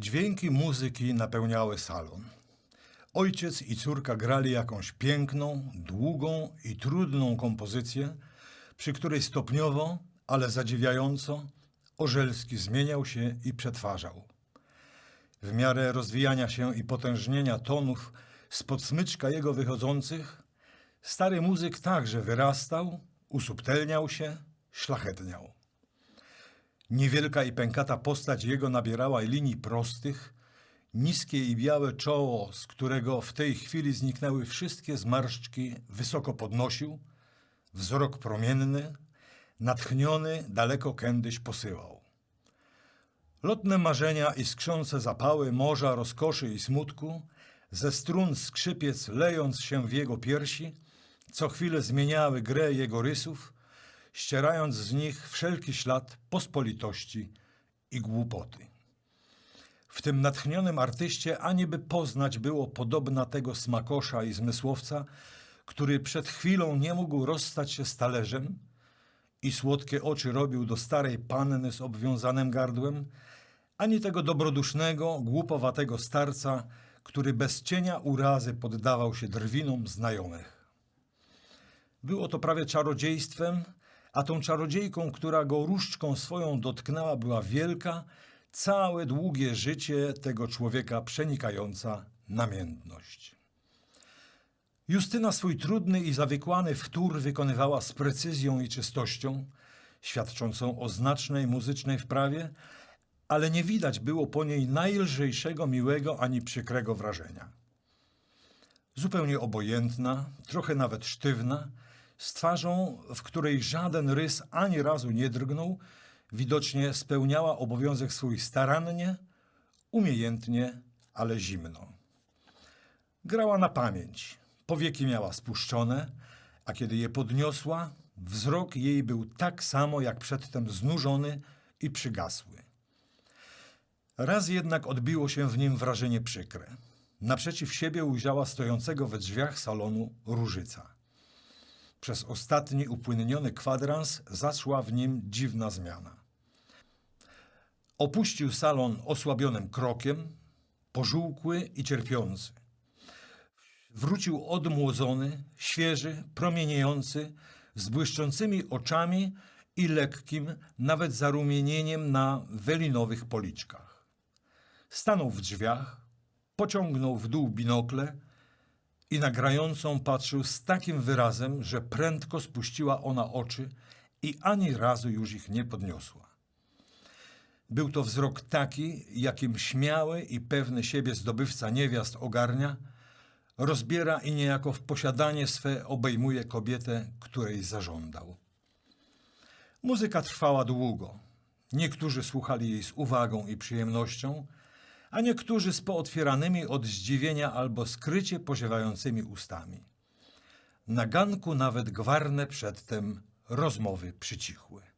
Dźwięki muzyki napełniały salon. Ojciec i córka grali jakąś piękną, długą i trudną kompozycję, przy której stopniowo, ale zadziwiająco, Orzelski zmieniał się i przetwarzał. W miarę rozwijania się i potężnienia tonów spod smyczka jego wychodzących, stary muzyk także wyrastał, usubtelniał się, szlachetniał. Niewielka i pękata postać jego nabierała linii prostych, niskie i białe czoło, z którego w tej chwili zniknęły wszystkie zmarszczki, wysoko podnosił, wzrok promienny, natchniony daleko kędyś posyłał. Lotne marzenia i skrzące zapały morza rozkoszy i smutku, ze strun skrzypiec lejąc się w jego piersi, co chwilę zmieniały grę jego rysów, ścierając z nich wszelki ślad pospolitości i głupoty. W tym natchnionym artyście ani by poznać było podobna tego smakosza i zmysłowca, który przed chwilą nie mógł rozstać się z talerzem i słodkie oczy robił do starej panny z obwiązanym gardłem, ani tego dobrodusznego, głupowatego starca, który bez cienia urazy poddawał się drwinom znajomych. Było to prawie czarodziejstwem, a tą czarodziejką, która go różdżką swoją dotknęła, była wielka, całe długie życie tego człowieka przenikająca namiętność. Justyna swój trudny i zawikłany wtór wykonywała z precyzją i czystością, świadczącą o znacznej muzycznej wprawie, ale nie widać było po niej najlżejszego miłego ani przykrego wrażenia. Zupełnie obojętna, trochę nawet sztywna, z twarzą, w której żaden rys ani razu nie drgnął, widocznie spełniała obowiązek swój starannie, umiejętnie, ale zimno. Grała na pamięć, powieki miała spuszczone, a kiedy je podniosła, wzrok jej był tak samo jak przedtem znużony i przygasły. Raz jednak odbiło się w nim wrażenie przykre. Naprzeciw siebie ujrzała stojącego we drzwiach salonu Różyca. Przez ostatni upłynniony kwadrans zaszła w nim dziwna zmiana. Opuścił salon osłabionym krokiem, pożółkły i cierpiący. Wrócił odmłodzony, świeży, promieniejący, z błyszczącymi oczami i lekkim, nawet zarumienieniem na welinowych policzkach. Stanął w drzwiach, pociągnął w dół binokle i na grającą patrzył z takim wyrazem, że prędko spuściła ona oczy i ani razu już ich nie podniosła. Był to wzrok taki, jakim śmiały i pewny siebie zdobywca niewiast ogarnia, rozbiera i niejako w posiadanie swe obejmuje kobietę, której zażądał. Muzyka trwała długo. Niektórzy słuchali jej z uwagą i przyjemnością, a niektórzy z pootwieranymi od zdziwienia albo skrycie poziewającymi ustami. Na ganku nawet gwarne przedtem rozmowy przycichły.